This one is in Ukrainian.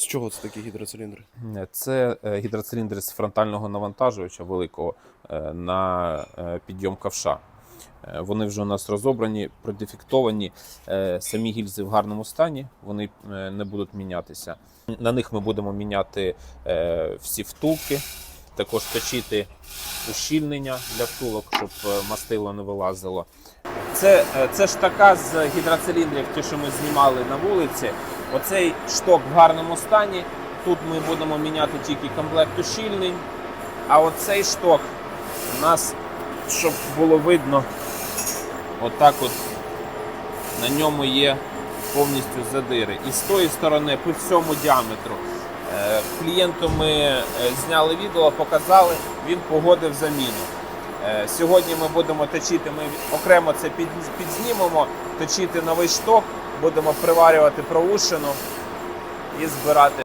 З чого це такі гідроциліндри? Це е, гідроциліндри з фронтального навантажувача великого е, на е, підйом ковша. Е, Вони вже у нас розобрані, продефектовані. Е, Самі гільзи в гарному стані, вони е, не будуть мінятися. На них ми будемо міняти е, всі втулки, також точити ущільнення для втулок, щоб е, мастило не вилазило. Це, е, це ж така з гідроциліндрів, ті, що ми знімали на вулиці. Оцей шток в гарному стані. Тут ми будемо міняти тільки комплект ущільнень. А оцей шток у нас, щоб було видно, отак от на ньому є повністю задири. І з тої сторони по всьому діаметру. Е, Клієнту ми е, зняли відео, показали, він погодив заміну. Е, Сьогодні ми будемо точити, ми окремо це підзнімемо, точити новий шток, будемо приварювати проушину і збирати.